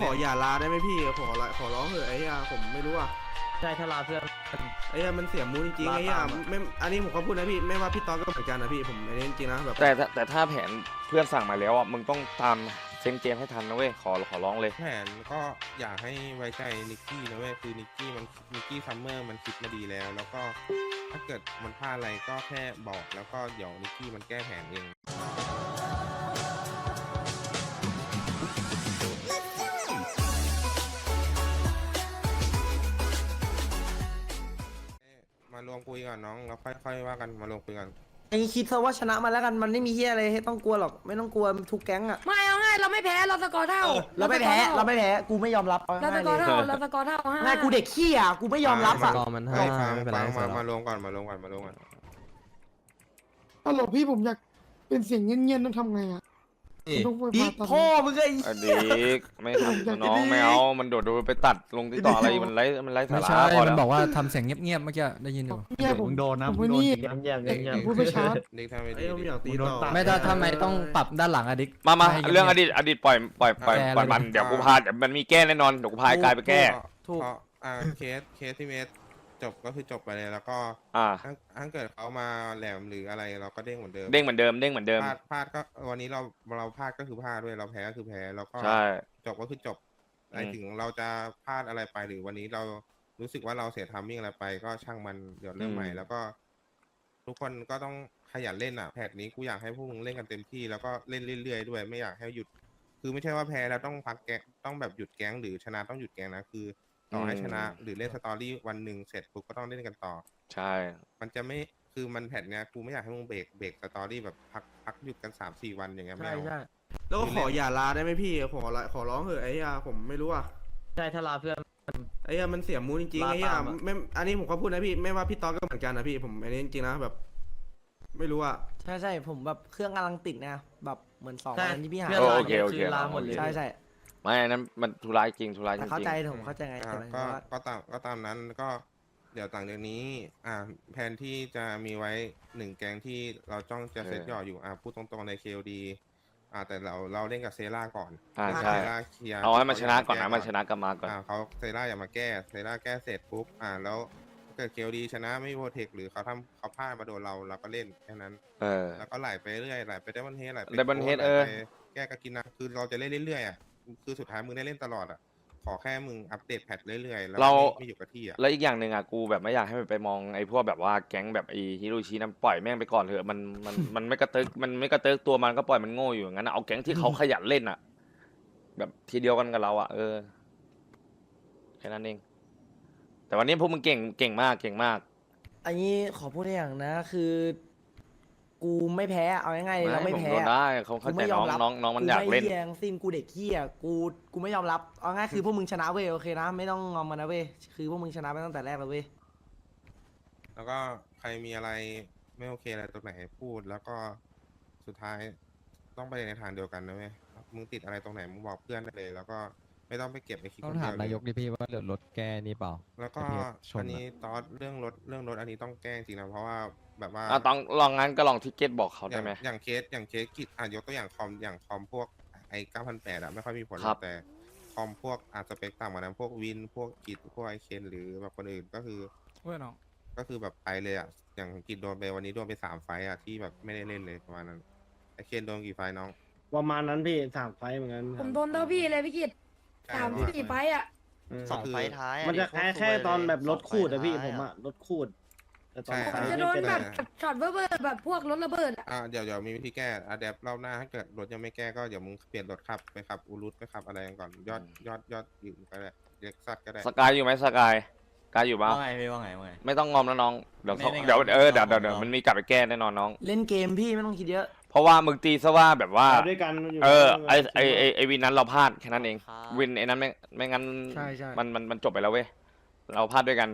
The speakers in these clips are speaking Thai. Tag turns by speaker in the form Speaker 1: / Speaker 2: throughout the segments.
Speaker 1: ขออย่าลาได้ไหมพี่ขอละขอร้องเถอะไอ้เหี้ยผมไม่รู้อะ
Speaker 2: ใช่ถ้าลาเพื่อน
Speaker 1: ไอ้เหี้ยมันเสียมูดจริงๆ
Speaker 2: ลา
Speaker 1: ไอ้เหี้ย
Speaker 2: ตามอะ
Speaker 1: ไม่อันนี้ผมก็พูดนะพี่ไม่ว่าพี่ต๊อกก็เหมือนกันนะพี่ผมอันนี้จริงๆนะแบบ
Speaker 3: แต่ถ้าแต่ถ้าแผนเพื่อนสั่งมาแล้วอะมึงต้องตามเซนเกมให้ทันนะเว้ยขอขอร้องเลย
Speaker 4: แผนก็อยากให้ไว้ใจนิกกี้นะเว้ยคือนิกกี้มันนิกกี้ซัมเมอร์มันคิดมาดีแล้ว แล้วก็ถ้าเกิดมันพลาดอะไรก็แค่บอกแล้วก็เดี๋ยวนิกกี้มันแก้แผนเอง คุยก่อนน้องแล้วค่อยๆว่ากันมารวมคุยกัน
Speaker 5: ไอ้คิดซะว่าชนะมาแล้วกันมันไม่มีเฮียอะไรให้ต้องกลัวหรอกไม่ต้องกลัวทุกแก๊งอะ
Speaker 6: ไม่เอาง่ายเราไม่แพ้เราสกอร์เท่า
Speaker 5: เราไม่แพ้เราไม่แพ้กูไม่ยอมรับเอา
Speaker 6: เราส
Speaker 5: ง่าย
Speaker 6: กอร์
Speaker 5: ๆเลย
Speaker 6: เท่าเราสกอร์เท่าห้า
Speaker 5: ง่ายกูเด็กขี้อะกูไม่ยอมรับอะ
Speaker 4: รอมันให้ฟังฟังมามารวมก่อนมารวมก่อนมารวมก่อน
Speaker 7: ฮัลโหลพี่ผมอยากเป็นเสียงเงียบๆต้องทำไงอะผม ต้องไป
Speaker 5: ดิ
Speaker 7: ผ่าตัด
Speaker 5: พ่อมึงไอ้
Speaker 3: อดีกไม่ทำน้องไม่เอามันโดดดูไปตัดลงที่ต่ออะไรมันไร้มันไร้สา
Speaker 8: ไม่
Speaker 3: ระ
Speaker 8: ใช่
Speaker 3: พอ
Speaker 8: มั
Speaker 3: แล้
Speaker 8: น
Speaker 3: ว
Speaker 8: บอกว่าทำเสียงเงียบๆเมื่อกี้ได้ยินอยู่
Speaker 7: เนี่ยผม
Speaker 2: มึงโดนนะ
Speaker 7: ผม
Speaker 2: มึง
Speaker 7: ไม่
Speaker 2: โดน
Speaker 7: นี่
Speaker 2: จริง
Speaker 6: เยี่ยมเยี่ยมเยี่ยม
Speaker 7: พูดไปชาร์จ
Speaker 4: เด็กทำไป
Speaker 1: ไอ้
Speaker 4: ดี
Speaker 1: เหี้ยผมอยากตีต่อ
Speaker 8: ไม่ถ้าทำไมต้องปรับด้านหลังอะดิก
Speaker 3: มามา
Speaker 8: ให้เงียบๆ
Speaker 3: เรื่องอดีตอดีตปล่อยปล่อยปล่อย
Speaker 8: แก้
Speaker 3: ปล่อยมัน
Speaker 8: เลย
Speaker 3: เดี๋ยวกูพาเดี๋ยวมันมีแก้แน่นอนเดี๋ยวกูพายกายไปแก้
Speaker 5: ถูก
Speaker 4: เพราะอ่าเคสเคสที่เมส จบก็คือจบไปเลยแล้วก็
Speaker 3: อ่า
Speaker 4: ถ้าถ้าเกิดเขามาแหลมหรืออะไรเราก็เด้งเหมือนเดิม
Speaker 3: เด้งเหมือนเดิมเด้งเหมือนเดิม
Speaker 4: พลาดพลาดก็วันนี้เราเราพลาดก็คือพลาดด้วยเราแพ้ก็คือแพ้แล้วก็
Speaker 3: ใช่
Speaker 4: จบก็คือจบไอ้
Speaker 3: อืม
Speaker 4: ถึงเราจะพลาดอะไรไปหรือวันนี้เรารู้สึกว่าเราเสียทามมิ่งอะไรไปก็ช่างมันเดี๋ยวเริ่มใหม่แล้วก็ ทุกคนก็ต้องขยันเล่นอะแพทนี้กูอยากให้พวกมึงเล่นกันเต็มที่แล้วก็เล่นเรื่อยๆด้วยไม่อยากให้หยุด คือไม่ใช่ว่าแพ้แล้วต้องพักแกงต้องแบบหยุดแก๊งหรือชนะต้องหยุดแก๊งนะคือ ต่อให้ชนะ หรือเล่นสตอรี่วันหนึ่งเสร็จปุ๊บก็ต้องเล่นกันต่อ
Speaker 3: ใช่
Speaker 4: มันจะไม่คือมันแพทเนี้ยกูไม่อยากให้มึงเบรกเบรกสตอรี่แบบพักพักหยุดกันสามสี่วันอย่างเงี้ยไม่
Speaker 5: ใช่
Speaker 4: เอา
Speaker 5: ใช่
Speaker 1: แล้วก็ขออย่าลาได้ไหมพี่ ขอละขอร้องเถอะไอ้เหี้ยผมไม่รู้อะ
Speaker 2: ใช่ถ้าลาเพื่อน
Speaker 1: ไอ้เหี้ยมันเสียมูดจริงๆ
Speaker 2: ลา
Speaker 1: ไอ้เหี้ย
Speaker 2: ตามอะ
Speaker 1: ไม่อันนี้ผมก็พูดนะพี่ไม่ว่าพี่ต๊อกก็เหมือนกันนะพี่ผมอันนี้จริงๆนะแบบ ไม่รู้อะ
Speaker 5: ใช่ใช่ผมแบบเครื่องกำลังติดนะแบบเหมือนสอง
Speaker 2: ใช่
Speaker 5: วันที่พี่หา
Speaker 2: เพื่อน
Speaker 3: โอ
Speaker 2: ลา
Speaker 3: เคโอเค
Speaker 2: คือลาหมดเลย
Speaker 5: ใช่ใช่
Speaker 3: ไม่อันนั้นมันธุระจริงธุระจ
Speaker 5: แต่
Speaker 3: ริง
Speaker 5: เข้าใจผมเข้าใจไง
Speaker 4: อ่า
Speaker 5: แต่หมายถึง
Speaker 4: ก็
Speaker 5: ว่า
Speaker 4: ก็ตามก็ตามนั้นก็เดี๋ยวต่างจากนี้ อ่า แผนที่จะมีไว้หนึ่งแกงที่เราจ้องจะเซตหย่ออยู่อ่าพูดตรงๆใน KOD อ่าแต่เราเราเล่นกับเซราก่อน
Speaker 3: อ่า
Speaker 4: ให้
Speaker 3: ใช่
Speaker 4: เซราเคลียร์
Speaker 3: เอาให้มันชนะก่อน
Speaker 4: แก้
Speaker 3: นะมันชนะกลับมาก่อน
Speaker 4: อ่าเขาเซราอย่ามาแก้เซราแก้เสร็จปุ๊บอ่าแล้วถ้าเกิด KOD ชนะไม่โปรเทคหรือเขาทำเขาพลาดมาโดนเราเราก็เล่นแค่นั้น
Speaker 3: เออ
Speaker 4: แล้วก็ไหลไปเรื่อยไหลไปได้บันเฮดไหลไป
Speaker 3: Diamond Head
Speaker 4: โค้ดไหล
Speaker 3: เออ
Speaker 4: ไปแก้กากินนะคือเราจะเล่นเรื่อยๆอะ คือสุดท้ายมึงได้เล่นตลอดอะ ขอแค่มึงอัปเดตแพทเรื่อยๆ แล้ว
Speaker 3: เรา
Speaker 4: ไม่ไม่อยู่กับที่อะ
Speaker 3: แล้วอีกอย่างหนึ่งอะกูแบบไม่อยากให้มันไปมองไอ้พวกแบบว่าแก๊งแบบไอ้ฮิโรชินั้นปล่อยแม่งไปก่อนเถอะมันมันมันไม่กระเติกมันไม่กระเติกตัวมันก็ปล่อยมันโง่อยู่อย่างนั้นอะเอาแก๊งที่เขาขยันเล่นอะ แบบทีเดียวกันกับเราอะเออแค่นั้นเอง แต่วันนี้พวกมึงเก่งเก่งมากเก่งมาก
Speaker 5: อันนี้ขอพูดได้อย่างนะ คือ กูไม่แพ้เอาง่ายๆเราไม่
Speaker 3: ผม
Speaker 5: แพ้
Speaker 3: โดนได้เขาเข้าใจน้องน้องน้องมันอยากเล่น
Speaker 5: กูไม่แยงซิมกูเด็กขี้อะกูกูไม่ยอมรับเอาง่ายคือพวกมึงชนะเว้ยโอเคนะไม่ต้องงอมมันนะเว้ยคือพวกมึงชนะไปตั้งแต่แรกแล้วเว้ย
Speaker 4: แล้วก็ใครมีอะไรไม่โอเคอะไรตรงไหนพูดแล้วก็สุดท้ายต้องไปในทางเดียวกันนะเว้ยมึงติดอะไรตรงไหนมึงบอกเพื่อนได้เลย แล้วก็ ไม่ต้องไปเก็บไปคิด
Speaker 8: ต้อ
Speaker 4: ค
Speaker 8: ง
Speaker 4: น
Speaker 8: ถา
Speaker 4: เดี
Speaker 8: ม
Speaker 4: ยวเล
Speaker 8: นายยกดิพี่ว่าเดือดรถแกนี่เปล่า
Speaker 4: แล้วก็
Speaker 8: ไอ้เพจชน
Speaker 4: อัน
Speaker 8: อะ
Speaker 4: นี้ตอสเรื่องรถเรื่องรถอันนี้ต้องแก้จริงนะเพราะว่าแบบว่า
Speaker 3: อะต้องลองงั้นก็ลองทิกเก็ตบอกเขา
Speaker 4: อ
Speaker 3: ได้
Speaker 4: ย่าง
Speaker 3: ไหม
Speaker 4: อย่างเคสอย่างเคสกิจอะยกตัวอย่างคอมอย่างคอมพวกไอ้เก้าพันแปดอะไม่ค่อยมีผลหร
Speaker 3: ครั
Speaker 4: อบกแต่คอมพวกอาจจะสเปคต่ำกว่านั้นพวกวินพวกกิจพวกไอเคนหรือแบบคนอื่นก็คือ
Speaker 8: เว้ยน้อง
Speaker 4: ก็คือแบบไปเลยอะอย่างกินโดนไปวันนี้โดนไปสามไฟต์อะที่แบบไม่ได้เล่นเลยประมาณนั้นไอเคนโดนกี่ไฟต์น้อง
Speaker 7: ประมาณนั้นพี่สามไฟล์เหมือนกัน
Speaker 6: ผมโดนเท่าพี่เลยพี่กิต สาม
Speaker 4: ใช่
Speaker 6: สี่ไฟต์อะ
Speaker 9: สองไฟล์ท้ายอ
Speaker 7: มันจะ
Speaker 9: โค
Speaker 7: แค่
Speaker 9: ตร
Speaker 7: แค่
Speaker 9: ซวย
Speaker 7: ตอน
Speaker 9: เลย
Speaker 7: แบบรถ
Speaker 9: สงไฟล์
Speaker 7: คูดอะพี่
Speaker 9: ท้าย
Speaker 7: ผมอะรถคูด แต่ตอน
Speaker 4: ใช่
Speaker 7: ไฟ
Speaker 6: ผม
Speaker 7: ล์
Speaker 6: จะ
Speaker 7: ไม่
Speaker 6: โดน
Speaker 7: เป็น
Speaker 6: แบ
Speaker 7: ไร
Speaker 6: บช็อตเบอร์เบอร์แบบพวกรถระเบิดอะ
Speaker 4: อ่าเดี๋ยวเดี๋ยวมีวิธีแก้อะแดปรอบหน้าถ้าเกิดรถยังไม่แก้ก็เดี๋ยวมึงเปลี่ยนรถขับไปขับอูรุตไปขับอะไรกันก่อนยอดยอดยอดอยู่ก็ได้เล็กซัดก็ได้
Speaker 3: สกายอยู่ไหมสกายสกายอยู่ปะ
Speaker 9: ว่าไงพี่ว่าไงว่าไง
Speaker 3: ไม่ต้องงอมแล้วน้องเดี๋ยวเขา
Speaker 9: ไม่ไม่งอม
Speaker 3: เดี๋ยวเออเดี๋ยว
Speaker 9: ไม่
Speaker 3: เดี๋ยว
Speaker 9: งอม
Speaker 3: เดี๋ยวมันมีกลับไปแก้แน่นอนน้อง
Speaker 5: เล่นเกมพี่ไม่ต้องคิดเยอะ
Speaker 3: เพราะว่ามึงตีซะว่าแบบว่า
Speaker 7: ไปด้วยกันยู่
Speaker 3: เออไอ
Speaker 7: ด้วยกัน
Speaker 3: ไอไอไอวินนั้นเราพลาดแค่นั้นเอง
Speaker 9: ครับ
Speaker 3: วินไอนั้นไม่ไม่งั้น
Speaker 5: ใช่ใช่
Speaker 3: มันมันมันจบไปแล้วเว้ยเราพลาดด้วยกัน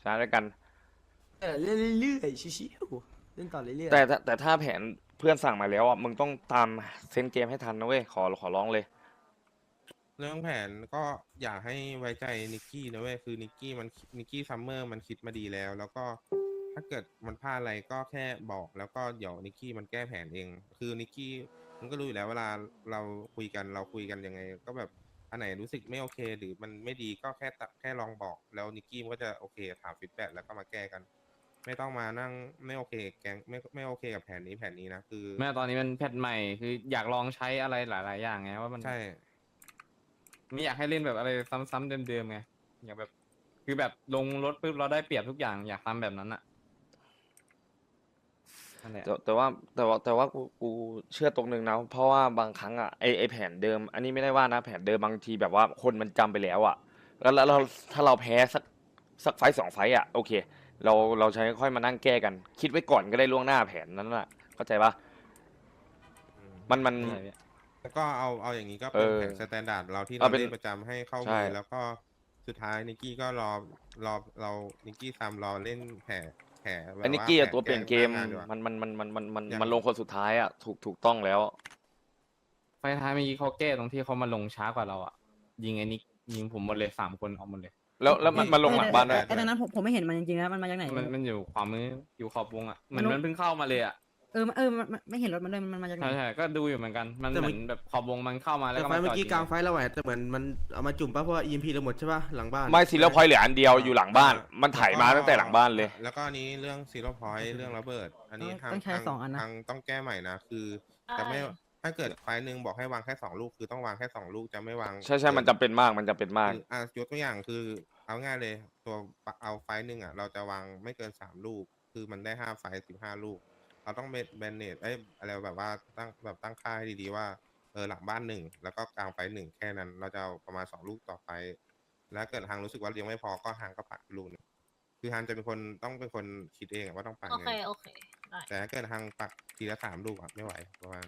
Speaker 3: ชนะด้วยกัน
Speaker 5: เออเล่นเรื่อยๆชิวๆเล่นต่อเรื่อยๆ
Speaker 3: แต่แต่แต่ถ้าแผนเพื่อนสั่งมาแล้วอะมึงต้องตามเซนเกมให้ทันนะเว้ยขอขอร้องเลย
Speaker 4: เรื่องแผนก็อยากให้ไว้ใจนิกกี้นะเว้ยคือนิกกี้มันนิกกี้ซัมเมอร์มันคิดมาดีแล้ว แล้วก็ ถ้าเกิดมันพลาดอะไรก็แค่บอกแล้วก็เดี๋ยวนิกกี้มันแก้แผนเอง คือนิกกี้มันก็รู้อยู่แล้วเวลาเราคุยกันเราคุยกันยังไง ก็แบบออันไหนรู้สึกไม่โอเค หรือมันไม่ดีก็แค่ตะแค่ลองบอกแล้วนิกกี้มันก็จะโอเคถามฟีดแบ็กแล้วก็มาแก้กัน ไม่ต้องมานั่งไม่โอเคกับแกงไม่ไม่โอเคกับแผนนี้แผนนี้นะคือ
Speaker 2: แม่ตอนนี้มันแพทใหม่คืออยากลองใช้อะไรหลาย ๆ อย่างไงว่ามัน
Speaker 4: ใช่
Speaker 2: ไม่อยากให้เล่นแบบอะไรซ้ำๆเดิมๆไงอยากแบบ คือแบบลงรถปุ๊บเราได้เปรียบทุกอย่างอยากทำแบบนั้นอะ นั่นแหละ
Speaker 3: แต่แต่ว่าแต่ว่าแต่ว่ากูกูเชื่อตรงหนึ่งนะ เพราะว่าบางครั้งอะไอไอแผนเดิม อันนี้ไม่ได้ว่านะแผนเดิมบางทีแบบว่าคนมันจำไปแล้วอะ แล้วแล้วเราถ้าเราแพ้สักสักไฟต์สองไฟต์อะโอเค เราเราใช้ค่อยมานั่งแก้กัน คิดไว้ก่อนก็ได้ล่วงหน้าแผนนั้นน่ะเข้าใจปะ
Speaker 4: อืม
Speaker 3: มันมัน
Speaker 2: ใช่พี่
Speaker 4: แล้วก็เอาเอาอย่างนี้ก็
Speaker 3: เอ
Speaker 4: เป็น
Speaker 3: อ
Speaker 4: แผนสแตนดาร์ดเราที่
Speaker 3: เอา
Speaker 4: เรา
Speaker 3: เป็น
Speaker 4: เล่นประจำให้เข้า
Speaker 3: ใช่
Speaker 4: มือแล้วก็สุดท้ายนิกกี้ก็รอรอเรานิกกี้ซัมรอเล่นแผลแผลแบบ
Speaker 3: ไอ้นิกกี้อะา
Speaker 4: แผ
Speaker 3: ตัวเปลี่ยนเกม
Speaker 4: หางานดีว่า
Speaker 3: มันมันมันมันมันมัน
Speaker 4: อย่าง
Speaker 3: มันลงคนสุดท้ายอะถูกถูกต้องแล้ว
Speaker 2: ไฟท้ายเมื่อกี้เขาแก้ตรงที่เขามาลงช้ากว่าเราอะ ยิงไอ้นิกยิงผมหมดเลยสามคนออกหมดเลย
Speaker 3: แล้วแล้วมันมาลงหลังบ้านด้วย
Speaker 4: เออ
Speaker 10: ไอ้ตอนนั้นผมผมไม่เห็นมันจริงๆนะมันมาจากไหน
Speaker 2: มันมันอยู่ขวามืออยู่ขอบวงอะเหมือน
Speaker 10: มันลง
Speaker 2: มันเพิ่งเข้ามาเลยอะ
Speaker 10: เออเออมันมันไม่เห็นรถมันด้วยมันมาจากไหน
Speaker 2: ใช่ใช่ก็ดูอยู่เหมือนกัน มัน
Speaker 1: แต่
Speaker 2: เห
Speaker 1: มั
Speaker 2: มือน นแบบขอบวงมันเข้ามาแล้ว
Speaker 1: แต่
Speaker 2: ก็
Speaker 1: ไฟ
Speaker 2: มา
Speaker 1: เมื่
Speaker 2: จ
Speaker 1: อ
Speaker 2: อด
Speaker 1: กี้
Speaker 2: ยิง
Speaker 1: กลางไฟเราไหวแต่เหมือนมันเอามาจุ่มป่ะเพราะว่า EMP เราหมดใช่ป่ะหลังบ้าน
Speaker 3: ไม่ซีโร่พอยต์เหลืออันเดียวอยู่หลังบ้าน มันไถมาตั้งแต่หลังบ้านเลย
Speaker 4: แล้วก็อันนี้เรื่องซีโร่พอยต์เรื่องระเบิด อันนี้ทาง
Speaker 10: ต้องใช้
Speaker 4: ทาง
Speaker 10: สองอันนะ
Speaker 4: ทางต้องแก้ใหม่นะคือจะไม่ถ้าเกิดไฟล์หนึ่งบอกให้วางแค่สองลูกคือต้องวางแค่สองลูกจะไม่วาง
Speaker 3: ใช่ใช่มันจำเป็นมากมันจำเป็นมาก
Speaker 4: คืออะยกตัวอย่างคือเอาง่ายเลยตัวปะเอาไฟล์หนึ่งอะเราจะวางไม่เกินสามลูก คือมันได้ห้าไฟสิบห้าลูก เราต้องเบนเนตเอ้ยอะไรแบบว่าตั้งแบบตั้งค่าให้ดีๆว่าเออหลังบ้านหนึ่งแล้วก็กลางไฟหนึ่งแค่นั้น เราจะเอาประมาณสองลูกต่อไฟล์แล้วเกิดทางรู้สึกว่ายังไม่พอก็ทางก็ปัดลูกหนึ่งคือทางจะเป็นคนต้องเป็นคนคิดเองอะว่าต้องปัด
Speaker 6: โอ
Speaker 4: ไง
Speaker 6: เค โอเค ได้
Speaker 4: แต่ถ้าเกิดทางปักทีละสามลูกอะไม่ไหวประมาณ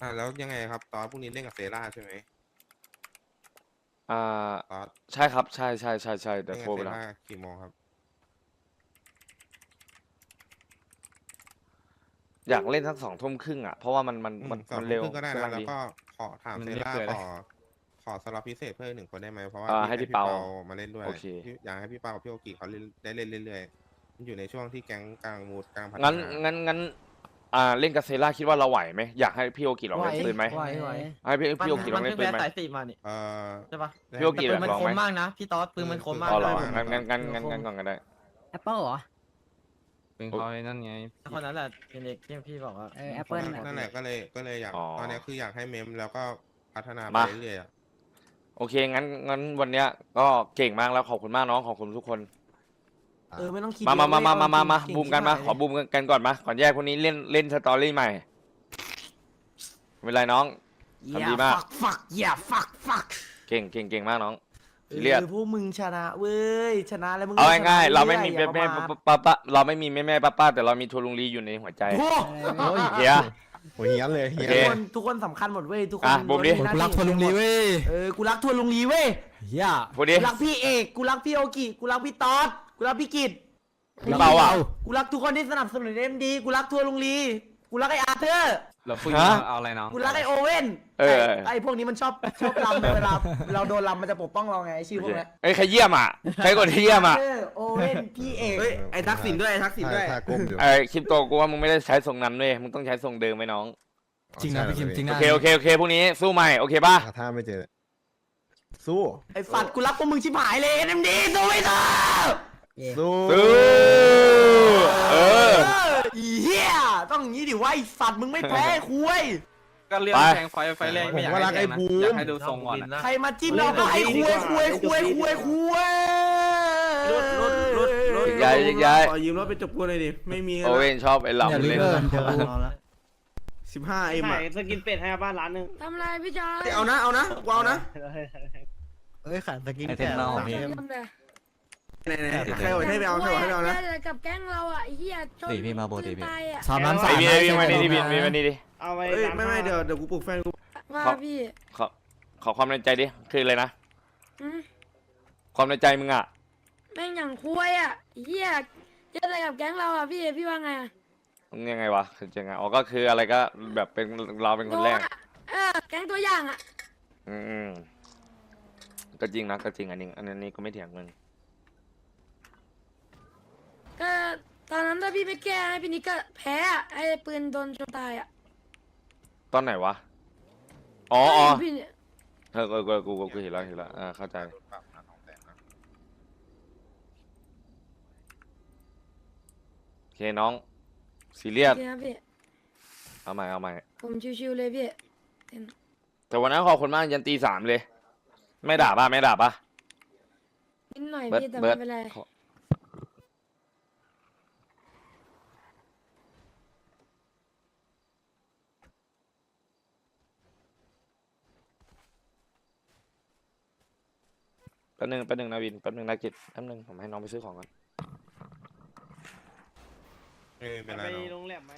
Speaker 4: อ่าแล้วยังไงครับตอนพรุ่งนี้เล่นกับเซราใช่ไหม
Speaker 3: อ่า
Speaker 4: ตอน
Speaker 3: ใช่ครับใช่ใช่ใช่ใช่เดี๋ยว
Speaker 4: เล่น
Speaker 3: โท
Speaker 4: กับ
Speaker 3: ร
Speaker 4: เซ
Speaker 3: ไปแล้ว
Speaker 4: รากี่โมงครับ
Speaker 3: อยากเล่นทั้งสองทุ่มครึ่งอะ เพราะว่ามันมัน
Speaker 4: อืม
Speaker 3: มัน
Speaker 4: สอง
Speaker 3: มัน
Speaker 4: ทุ่ม
Speaker 3: เร็ว
Speaker 4: ครึ่งก็ได้
Speaker 3: กำลั
Speaker 4: นะ
Speaker 3: ง
Speaker 4: แล้ว
Speaker 3: ดี
Speaker 4: ก็ขอถาม
Speaker 2: มัน
Speaker 4: เซ
Speaker 2: ไม่
Speaker 4: รา
Speaker 2: เกิน
Speaker 4: ข
Speaker 2: เลย
Speaker 4: อขอสล็อตพิเศษเพิ่มอีกหนึ่งคนได้ไหมเพราะว่า
Speaker 3: อ่า
Speaker 4: พี่
Speaker 3: ให้พี่เปา
Speaker 4: มาเล่นด้วย
Speaker 3: โอเค
Speaker 4: พี่อยากให้พี่เปากับพี่โอกิเขาเล่นได้เล่นเรื่อยๆมันอยู่ในช่วงที่แก๊งกลางมูดกลางพัฒ
Speaker 3: งั้น
Speaker 4: นา
Speaker 3: งั้นงั้นอ่าเล่นกับเซล่าคิดว่าเราไหวไหมอยากให้พี่โอกิลองเล่นปืนไหม
Speaker 5: ไหวไหว
Speaker 3: ให้พี่พี่โอกิล
Speaker 2: มั
Speaker 3: องเล่
Speaker 2: เพิ่
Speaker 3: น
Speaker 2: ง
Speaker 3: ปืนไหม
Speaker 2: แพ้สายสี่มานี่
Speaker 4: เออ
Speaker 2: ใช่ปะ
Speaker 4: ได้
Speaker 3: พี่โอกิ
Speaker 2: แต่ปืนมัน
Speaker 3: ลอง
Speaker 2: ค
Speaker 3: ไหม
Speaker 2: มมากนะพี่ต๊อดปืนมันคมมาก
Speaker 3: อ๋อเหรอ
Speaker 2: ได้ผม
Speaker 3: งั้นงั้นงั้นงั้นงั้นงั้นก็ได้
Speaker 10: แอปเปิลเหรอ
Speaker 2: ปืนเขาไอ้นั่นไง คนนั้นแหละเป็นเด็กที่พี่บอกว่า
Speaker 10: เออ Apple น่ะ
Speaker 4: นั่นแหละก็เลยก็เลยอยาก
Speaker 3: อ๋อ
Speaker 4: ตอนเนี้ยคืออยากให้เมมแล้วก็พัฒนาไป
Speaker 3: มา
Speaker 4: เรื่อยๆอะ
Speaker 3: โอเคงั้นงั้นวันเนี้ยก็เก่งมากแล้วขอบคุณมากน้องขอบคุณทุกคน
Speaker 5: เออไม่ต้องคิด
Speaker 3: มามามามามามามา
Speaker 5: เก่ง
Speaker 3: บูมกันมา
Speaker 5: ชิบหย
Speaker 3: ขอบูมกันก่อนมาก่อนแยกพวกนี้เล่นเล่นสตอรี่ใหม่ไม่เป็นไรน้อง ทำดีมาก
Speaker 5: อย่ฟักอย่าฟักฟัก
Speaker 3: เก่งเก่งเก่งมากน้อง ซีเรียส
Speaker 5: เออพวกมึงชนะเว้ยชนะแล้วมึง
Speaker 3: เอา
Speaker 5: ก็ชนะ
Speaker 3: ง่ายๆเราไม่มี
Speaker 5: อ
Speaker 3: แม่
Speaker 5: ย่
Speaker 3: แม่
Speaker 5: ประาท
Speaker 3: ป้าป้าเราไม่มีแม่แม่ป้าป้าแต่เรามีทัวลุงลีอยู่ในหัวใจ
Speaker 5: โอ้
Speaker 10: โอ้ย
Speaker 3: เฮีย
Speaker 11: โอ้ยเฮียนเลยเฮีย
Speaker 3: โอเค
Speaker 5: ทุกคนทุกคนสำคัญหมดเว้ยทุกคน
Speaker 3: อะบูมดิ
Speaker 5: ล้วนหน้า
Speaker 8: กูรัก
Speaker 5: ที่
Speaker 8: ทวนลุงลีเว้ย
Speaker 5: เออกูรักทวนลุงลีเว้ย
Speaker 8: เฮีย
Speaker 3: พูดดิ
Speaker 5: กูรักพี่เอกกูรักพี่โอกิกูรักพี่ต๊อดกูรักพี่กิต
Speaker 3: พี่เปาอะ
Speaker 5: กูรักทุกคนที่สนับสนุนเอ็มดีกูรักทวนลุงลีกูรักไออาร์เธอร์
Speaker 2: เราพูด
Speaker 3: ฮะ
Speaker 2: เอาอะไรน้อง
Speaker 5: กูรักไอโอเว่น
Speaker 3: เออ
Speaker 5: ไไอพวกนี้มันชอบชอบลำเวลาเราโดนลำมันจะปกป้องเราไงไอ้ชื่อพวกเนี้ย
Speaker 3: เอ้ยใครเยี่ยมอะใครกดที่เยี่ยมอะ
Speaker 5: เออโอเว่นพี่เอก
Speaker 1: เฮ้ยไอ้ทักษิณด้วยไอ้ทักษิณ
Speaker 11: ท่า
Speaker 1: ด้วย
Speaker 11: ท่าก้มอยู่
Speaker 3: ไอ้คริปโตกูว่ามึงไม่ได้ใช้ทรงนั้นเลยมึงต้องใช้ทรงเดิมไหมน้อง
Speaker 8: จริงนะพี่คิมจริง
Speaker 3: โอ
Speaker 8: นะ
Speaker 3: เคโอเคโอเคพวกนี้สู้ใหม่โอเคป่ะ
Speaker 11: หาท่าไม่เจอ สู้
Speaker 5: ไอสัตว์กูรักพวกมึงชิบหายเลยเอ็มดีสู้ไม่สู้
Speaker 11: สู้
Speaker 3: สู้เออ
Speaker 5: เอออีเหี้ย ต้องอย่างนี้ดิว่าไอสัตว์มึงไม่แพ้คุย
Speaker 2: ก็เรื่อง
Speaker 3: ไป
Speaker 2: แทงไฟไฟแรงไม่อยากให้แทงนะอยากให้ดูทรงก่อนนะ
Speaker 5: ใครมาจิ้มเราก็ให้คุยคุยคุยคุยคุย
Speaker 1: รถรถรถรถ
Speaker 3: ย้ายย้าย
Speaker 1: ขอยืมรถไปจบกูหน่อยดิไม่มี
Speaker 3: โอเว่นชอบไอ้ห
Speaker 8: อย่า
Speaker 3: ลำ
Speaker 8: ลืม
Speaker 3: เล่น
Speaker 8: เออ
Speaker 1: สิบห้าเอ็มอะ
Speaker 2: สกินเป็ดให้บ้านร้านนึง
Speaker 6: ทำไรพี่ชาย
Speaker 1: เอ้ยเอานะเอานะกูเอานะ
Speaker 10: เอ้ยขาดสกิน
Speaker 8: ไอเทมเน่าพี่
Speaker 1: ไหนไหนใครบอกให้ไปเอาใครบอกให้ไปเอานะ
Speaker 6: แต่กับแก๊งเราอะไอ้เหี้ยชน
Speaker 8: ตีพี่มาโบตีพี่
Speaker 6: ตายอะ
Speaker 8: สามล้าน
Speaker 3: ไอ
Speaker 8: สาม
Speaker 3: พี่
Speaker 8: นะ
Speaker 3: พี่มานี่ดิพี่
Speaker 8: เซ็
Speaker 3: พี่
Speaker 8: น
Speaker 3: มานี่ดิ
Speaker 2: เอาไว้
Speaker 1: เอ้ยไม่ไม่เดี๋ยวเดี๋ยวกูปลุกแฟนกู
Speaker 6: มา
Speaker 3: ครับ
Speaker 6: พี่
Speaker 3: ขอขอความในใจดิ คืออะไรนะ
Speaker 6: อืม
Speaker 3: ความในใจมึงอะ
Speaker 6: แม่งอย่างคุยอะไอ้เหี้ยเจออะไรกับแก๊งเราอะพี่พี่ว่าไงอะ
Speaker 3: มึงยังไงวะคือยังไงอ๋อก็คืออะไรก็แบบเป็นเราเป็นคนแรก
Speaker 6: โดอะเออแก๊งตัวอย่างอะ
Speaker 3: อืมก็จริงนะก็จริงอันนี้อันนี้ก็ไม่เถียงมึง
Speaker 6: ก็ตอนนั้นถ้าพี่ไม่แก้ให้พี่นิกก็แพ้อะไอ้ปืนโดนชนตายอะ
Speaker 3: ตอนไหนวะ อ๋ออ๋อ
Speaker 6: พี่เนี่ย
Speaker 3: เออกูกูกูกูกูเห็นแล้วเห็นแล้วอ่าเข้าใจ
Speaker 4: โดนปรับนะสองแสนนะ
Speaker 3: โอเคน้อง ซีเรียส
Speaker 6: โอเคครับพี่
Speaker 3: เอาใหม่เอาใหม่
Speaker 6: ผมชิวๆเลยพี่
Speaker 3: แต่วันนั้นขอบคุณมากยันตีสามเลย ไม่ด่าป่ะ ไม่ด่าป่ะ
Speaker 6: นิดหน่อย
Speaker 3: เบิร์ด
Speaker 6: พี่แต่
Speaker 3: เบิ
Speaker 6: ไม่
Speaker 3: ร์ด
Speaker 6: เป็นไร
Speaker 3: ขอ ป๊บนึงแป๊บนึงนะวินแป๊บนึงนะกิจแป๊บนึงผมให้น้องไปซื้อของก่อน
Speaker 4: เออเป็นไร
Speaker 2: ไป
Speaker 4: เนาะ
Speaker 2: โรงแรมไหม